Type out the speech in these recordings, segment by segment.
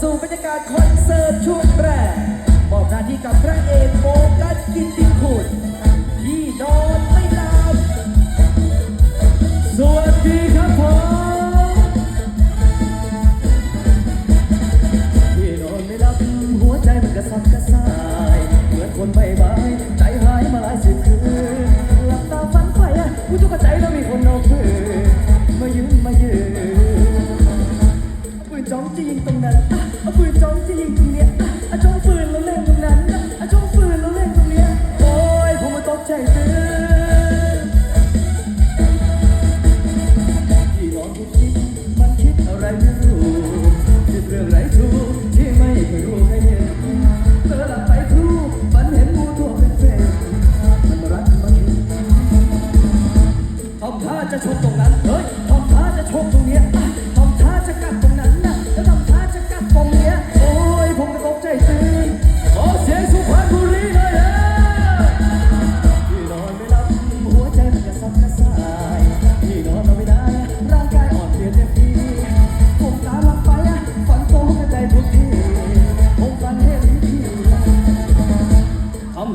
สู่บรรยากาศคอนเสิร์ตช่วงแรกบอกหน้าที่กับพระเอกโฟกัสกินติคุณที่นอนไม่หลับสวัสดีครับผมที่นอนไม่หลับหัวใจมันกระสับกระส่าย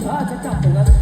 ข้าจะจับตรงนั้น